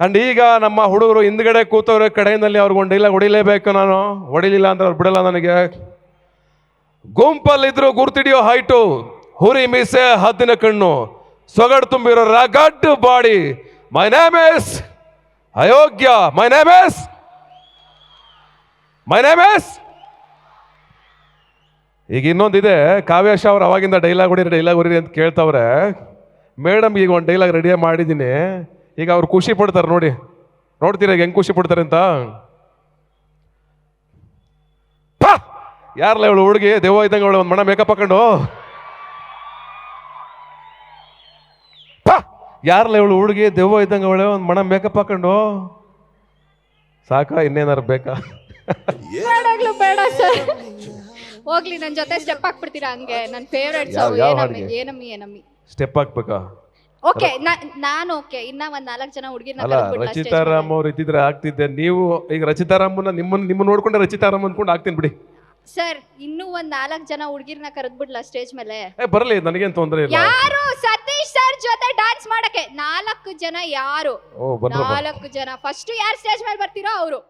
And ಈಗ ನಮ್ಮ ಹುಡುಗರು ಹಿಂದ್ಗಡೆ ಕೂತವ್ರೆ ಕಡೆಯಲ್ಲಿ ಅವ್ರಿಗೆ ಡೈಲಾಗ್ ಹೊಡಿಲೇಬೇಕು ನಾನು. ಹೊಡಿಲಿಲ್ಲ ಅಂದ್ರೆ ಅವ್ರು ಬಿಡಲ್ಲ ನನಗೆ. ಗುಂಪಲ್ಲಿದ್ರು ಗುರ್ತಿಡಿಯೋ ಹೈಟು. ಹುರಿ ಮೀಸೆ ಹದ್ದಿನ ಕಣ್ಣು. ಸೊಗಡು ತುಂಬಿರೋ rugged body. My name is Ayogya. My name is my name is ಈಗ ಇನ್ನೊಂದಿದೆ. ಕಾವ್ಯಾಶ ಅವ್ರು ಅವಾಗಿಂದ ಡೈಲಾಗ್ ಹೊಡಿರಿ ಡೈಲಾಗ್ ಹೊಡಿರಿ ಅಂತ ಕೇಳ್ತವ್ರೆ. ಮೇಡಮ್ ಈಗ ಒಂದು ಡೈಲಾಗ್ ರೆಡಿ ಮಾಡಿದ್ದೀನಿ. ಈಗ ಅವ್ರು ಖುಷಿ ಪಡ್ತಾರೆ ನೋಡಿ. ನೋಡ್ತೀರಾ ಈಗ ಹೆಂಗ್ ಖುಷಿ ಪಡ್ತಾರೆ ಅಂತ? ಯಾರಲ್ಲ ಇವಳು ಹುಡುಗಿ ದೇವ ಇದ್ದಂಗೆ ಅವಳು ಒಂದು ಮಣ ಮೇಕಪ್ ಹಾಕೊಂಡು. ಯಾರಲ್ಲ ಇವಳು ಹುಡುಗಿ ದೆವ್ವ ಇದ್ದಂಗೆ ಅವಳೆ ಒಂದು ಮಣ ಮೇಕಪ್ ಹಾಕೊಂಡು. ಸಾಕಾ ಇನ್ನೇನಾರು ಬೇಕಾ? ಬೇಡ ಸರ್. ಹೋಗ್ಲಿ ನನ್ನ ಜೊತೆ ಸ್ಟೆಪ್ ಹಾಕ್ಬಿಡ್ತೀರಾ ಹಂಗೆ? ನನ್ನ ಫೇವ್ರೆಟ್ ಯಾವ- ಯಾವ ಏನಮ್ಮಿ ಏನಮ್ಮಿ ಏನಮ್ಮಿ. ಸ್ಟೆಪ್ ಹಾಕ್ಬೇಕಾ? ಓಕೆ ನಾನು ಓಕೆ ಇನ್ನ ಒಂದ್ ನಾಲ್ಕು ಜನ ಹುಡುಗಿರ್ನ ಅಲ್ಲ ರಚಿತಾರಾಮ್ ಅವ್ರು ಇದ್ದಿದ್ರೆ ಆಗ್ತಿದ್ದೆ. ನೀವು ಈಗ ರಚಿತಾರಾಮನ್ನ ನಿಮ್ಮನ್ನ ನಿಮ್ಮ ನೋಡ್ಕೊಂಡೆ ರಚಿತಾರಾಮ್ ಅನ್ಕೊಂಡು ಆಗ್ತೀನಿ ಬಿಡಿ. ಸರ್ ಇನ್ನೂ ಒಂದ್ ನಾಲ್ಕು ಜನ ಹುಡುಗಿರ್ನ ಕರೆದ್ಬಿಡ್ಲಾ ಸ್ಟೇಜ್ ಮೇಲೆ? ಏ ಬರಲಿ ನನಗೇನ್ ತೊಂದರೆ ಇಲ್ಲ. ಯಾರು? ಸತೀಶ್ ಸರ್ ಜೊತೆ ಡಾನ್ಸ್ ಮಾಡಕ್ಕೆ. ನಾಲ್ಕು ಜನ ಯಾರು? ಓ ನಾಲ್ಕು ಜನ. ಫಸ್ಟ್ ಯಾರು ಸ್ಟೇಜ್ ಮೇಲೆ ಬರ್ತೀರೋ ಅವರು?